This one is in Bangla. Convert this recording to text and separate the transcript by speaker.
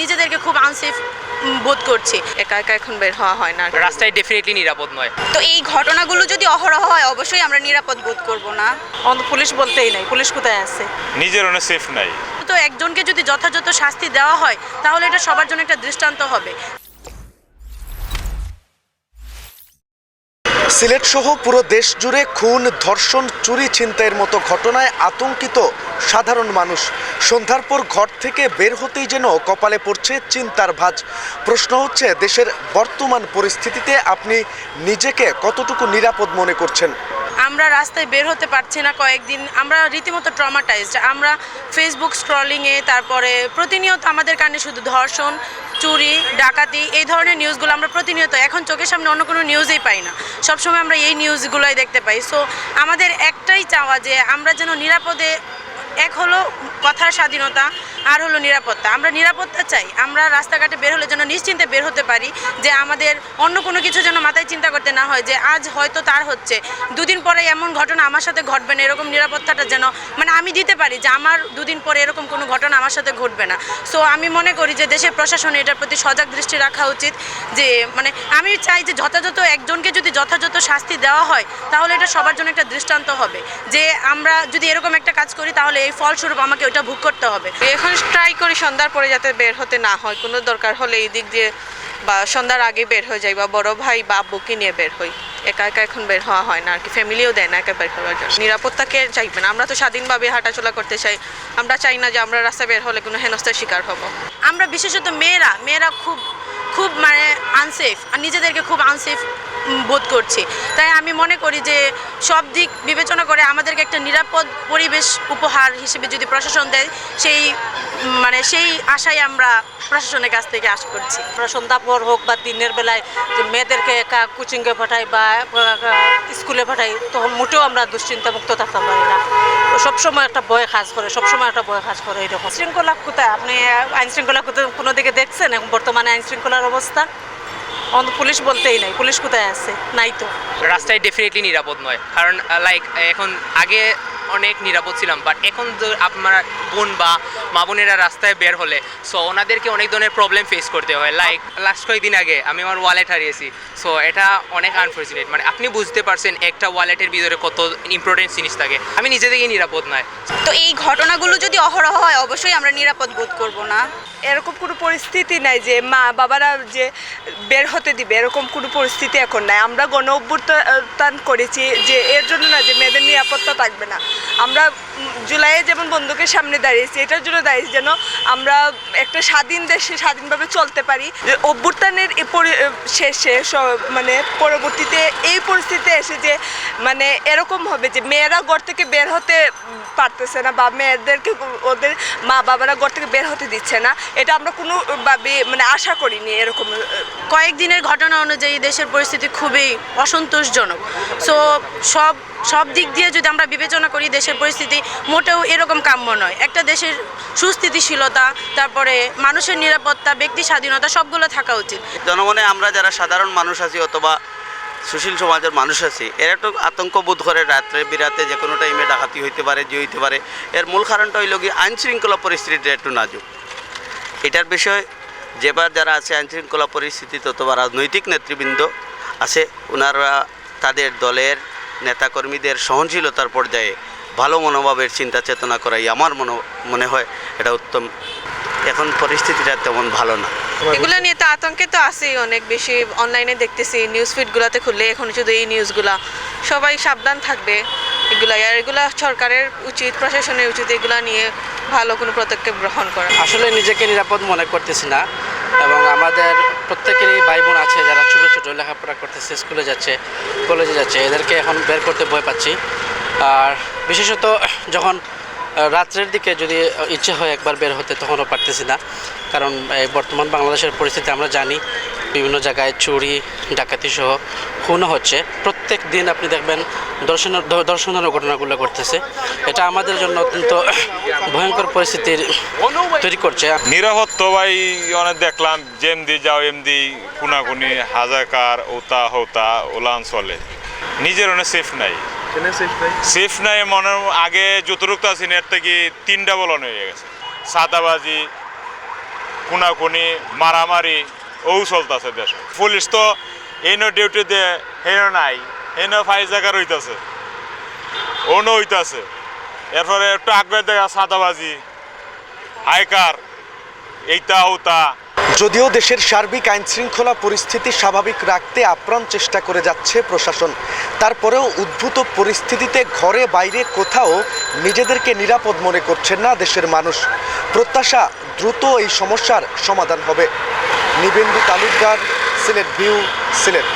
Speaker 1: নিজেদেরকে খুব আনসেফ বোধ করছে। একা একা এখন বের হওয়া হয় না
Speaker 2: রাস্তায় ডেফিনেটলি নিরাপদ নয়।
Speaker 1: তো এই ঘটনাগুলো যদি অহরহ হয় অবশ্যই আমরা নিরাপদ বোধ করব না।
Speaker 3: অন্ত পুলিশ বলতেই নাই পুলিশ কোথায় আছে?
Speaker 4: নিজের অনেক সেফ নাই।
Speaker 1: তো একজনকে যদি যথাযথ শাস্তি দেওয়া হয় তাহলে এটা সবার জন্য একটা দৃষ্টান্ত হবে।
Speaker 5: সিলেট সহ পুরো দেশ জুড়ে খুন, ধর্ষণ, চুরি, ছিনতাইয়ের মতো ঘটনায় আতঙ্কিত সাধারণ মানুষ। সন্ধ্যার পর ঘর থেকে বের হতেই যেন কপালে পড়ছে চিন্তার ভাজ। প্রশ্ন হচ্ছে, দেশের বর্তমান পরিস্থিতিতে আপনি নিজেকে কতটুকু নিরাপদ মনে করছেন?
Speaker 1: আমরা রাস্তায় বের হতে পারছি না কয়েকদিন। আমরা রীতিমতো ট্রমাটাইজড আমরা ফেসবুক স্ক্রলিংয়ে তারপরে প্রতিনিয়ত আমাদের কানে শুধু ধর্ষণ, চুরি, ডাকাতি, এই ধরনের নিউজগুলো আমরা প্রতিনিয়ত, এখন চোখের সামনে অন্য কোনো নিউজই পাই না। সবসময় আমরা এই নিউজগুলোই দেখতে পাই। সো আমাদের একটাই চাওয়া যে আমরা যেন নিরাপদে এক হলো কথার স্বাধীনতা আর হলো নিরাপত্তা। আমরা নিরাপত্তা চাই। আমরা রাস্তাঘাটে বের হলে যেন নিশ্চিন্তে বের হতে পারি যে আমাদের অন্য কোনো কিছু যেন মাথায় চিন্তা করতে না হয় যে আজ হয়তো তার হচ্ছে। দুদিন পরে এমন ঘটনা আমার সাথে ঘটবে না, এরকম নিরাপত্তাটা যেন মানে আমি দিতে পারি যে আমার দুদিন পরে এরকম কোনো ঘটনা আমার সাথে ঘটবে না। সো আমি মনে করি যে দেশের প্রশাসন এটার প্রতি সজাগ দৃষ্টি রাখা উচিত যে মানে আমি চাই যে যথাযথ একজনকে যদি যথাযথ শাস্তি দেওয়া হয়, তাহলে এটা সবার জন্য একটা দৃষ্টান্ত হবে। যে আমরা যদি এরকম একটা কাজ করি, তাহলে এই ফলস্বরূপ আমাকে ওটা ভোগ করতে হবে।
Speaker 3: এখন ট্রাই করি সন্ধ্যার পরে যাতে বের হতে না হয়। কোনো দরকার হলে এই দিক দিয়ে বা সন্ধ্যার আগে বের হয়ে যাই বা বড় ভাই বা আব্বুকে নিয়ে বের হই। একা একা এখন বের হওয়া হয় না আর কি। ফ্যামিলিও দেয় না একা বের হওয়ার জন্য। নিরাপত্তা কে চাইবে না। আমরা তো স্বাধীনভাবে হাঁটাচলা করতে চাই। আমরা চাই না যে আমরা রাস্তায় বের হলে কোনো হেনস্থার শিকার হব।
Speaker 1: আমরা বিশেষত মেয়েরা মেয়েরা খুব খুব মানে আনসেফ আর নিজেদেরকে খুব আনসেফ বোধ করছি। তাই আমি মনে করি যে সব দিক বিবেচনা করে আমাদেরকে একটা নিরাপদ পরিবেশ উপহার হিসেবে যদি প্রশাসন দেয় সেই মানে সেই আশাই আমরা প্রশাসনের কাছ থেকে আশা করছি।
Speaker 6: আমরা সন্ধ্যা পর হোক বা দিনের বেলায় যে মেয়েদেরকে একা কোচিংয়ে পাঠাই বা স্কুলে পাঠাই তখন মোটেও আমরা দুশ্চিন্তা মুক্ত থাকতে পারি না। তো সবসময় একটা ভয় কাজ করে সবসময় একটা ভয় কাজ করে এরকম। শৃঙ্খলা কোথায়? আপনি আহ, আইন শৃঙ্খলা কোথায় কোনো দিকে দেখছেন? এখন বর্তমানে আইন শৃঙ্খলার অবস্থা? অন্ত পুলিশ বলতেই নাই। পুলিশ কোথায় আছে? নাই তো।
Speaker 2: রাস্তায় ডেফিনেটলি নিরাপদ নয়। কারণ লাইক এখন আগে অনেক নিরাপদ ছিলাম বাট এখন তো আপনার বোন বা মা বোনেরা রাস্তায় বের হলে সো ওনাদেরকে অনেক ধরনের প্রবলেম ফেস করতে হয়। লাইক লাস্ট কয়েকদিন আগে আমি আমার ওয়ালেট হারিয়েছি সো এটা অনেক আনফর্চুনেট মানে আপনি বুঝতে পারছেন একটা ওয়ালেটের ভিতরে কত ইম্পর্টেন্ট জিনিস থাকে। আমি নিজে থেকেই নিরাপদ নয়।
Speaker 1: তো এই ঘটনাগুলো যদি অহরহ হয় অবশ্যই আমরা নিরাপদ বোধ করব না।
Speaker 3: এরকম কোনো পরিস্থিতি নাই যে মা বাবারা যে বের হতে দিবে এরকম কোনো পরিস্থিতি এখন নাই। আমরা গণ অভ্যুত্থান করেছি যে এর জন্য না যে মেয়েদের নিরাপত্তা থাকবে না। আমরা জুলাইয়ে যেমন বন্ধুকের সামনে দাঁড়িয়েছি, এটার জন্য দাঁড়িয়েছি যেন আমরা একটা স্বাধীন দেশে স্বাধীনভাবে চলতে পারি। অভ্যুত্থানের শেষে মানে পরবর্তীতে এই পরিস্থিতিতে এসে যে মানে এরকম হবে যে মেয়েরা ঘর থেকে বের হতে পারতেছে না বা মেয়েদেরকে ওদের মা বাবারা ঘর থেকে বের হতে দিচ্ছে না, এটা আমরা কোনো ভাবে মানে আশা করিনি এরকম।
Speaker 1: কয়েকদিনের ঘটনা অনুযায়ী দেশের পরিস্থিতি খুবই অসন্তোষজনক। সো সব সব দিক দিয়ে যদি আমরা বিবেচনা করি দেশের পরিস্থিতি মোটেও এরকম কাম্য নয়। একটা দেশের সুস্থিতিশীলতা, তারপরে মানুষের নিরাপত্তা, ব্যক্তি স্বাধীনতা, সবগুলো থাকা উচিত।
Speaker 7: জনগণে আমরা যারা সাধারণ মানুষ আছি অথবা সুশীল সমাজের মানুষ আছি, এরা একটু আতঙ্ক বোধ করে রাত্রে বিরাতে যে কোনো টাইমে ডাকাতি হইতে পারে, যে হইতে পারে। এর মূল কারণটা হইল কি আইন শৃঙ্খলা পরিস্থিতিটা একটু নাজুক। এটার বিষয়, যেবার যারা আছে আইন শৃঙ্খলা পরিস্থিতি, অথবা রাজনৈতিক নেতৃবৃন্দ আছে ওনারা তাদের দলের নেতাকর্মীদের সহনশীলতার পর্যায়ে ভালো মনোভাবের চিন্তা চেতনা করাই আমার মনে মনে হয় এটা উত্তম। এখন পরিস্থিতিটা তেমন ভালো না।
Speaker 3: এগুলো নিয়ে তো আতঙ্কে তো আছেই অনেক বেশি। অনলাইনে দেখতেছি নিউজ ফিডগুলোতে খুললে এখন শুধু এই নিউজগুলা সবাই সাবধান থাকবে এগুলা। আর এগুলা সরকারের উচিত প্রশাসনের উচিত এগুলা নিয়ে ভালো কোনো পদক্ষেপ গ্রহণ করা।
Speaker 8: আসলে নিজেকে নিরাপদ মনে করতেছি না। এবং আমাদের প্রত্যেকেরই ভাই বোন আছে যারা ছোটো ছোটো লেখাপড়া করতেছে স্কুলে যাচ্ছে কলেজে যাচ্ছে। এদেরকে এখন বের করতে ভয় পাচ্ছি। আর বিশেষত যখন রাত্রের দিকে যদি ইচ্ছে হয় একবার বের হতে, তখনও পারতেছি না। কারণ বর্তমান বাংলাদেশের পরিস্থিতি আমরা জানি, বিভিন্ন জায়গায় চুরি, ডাকাতি সহ খুনও হচ্ছে। প্রত্যেক দিন আপনি দেখবেন দর্শনের দ- দর্শনের ঘটনাগুলো ঘটতেছে। এটা আমাদের জন্য অত্যন্ত ভয়ঙ্কর পরিস্থিতির তৈরি করছে।
Speaker 4: নিরাপদ তো ভাই, অনেক দেখলাম, যেমদি যাও, এমদি কুনাকুনি হাজাকার ওতা, হৌতা, ওলান চলে। নিজের অনেক সেফ নাই। সেফ নাই? মনে আগে যতটুকু আছে, এর থেকে তিনটা বলন হয়ে গেছে। সাদাবাজি কুনাকুনি মারামারি ও চলতেছে দেশ। পুলিশ তো এইন ডিউটি দিয়ে হেন নাই, হেন ফাই জায়গা রইতাছে। অন্য হইতাছে। এরপরে একটু আগে দেখা সাদাবাজি, হাইকার, এইটা ওটা।
Speaker 5: যদিও দেশের সার্বিক আইন শৃঙ্খলা পরিস্থিতি স্বাভাবিক রাখতে আপ্রাণ চেষ্টা করে যাচ্ছে প্রশাসন, তারপরেও উদ্ভূত পরিস্থিতিতে ঘরে বাইরে কোথাও নিজেদেরকে নিরাপদ মনে করছেন না দেশের মানুষ। প্রত্যাশা দ্রুত এই সমস্যার সমাধান হবে। নিবেন্দু তালুকদার, সিলেট ভিউ, সিলেট।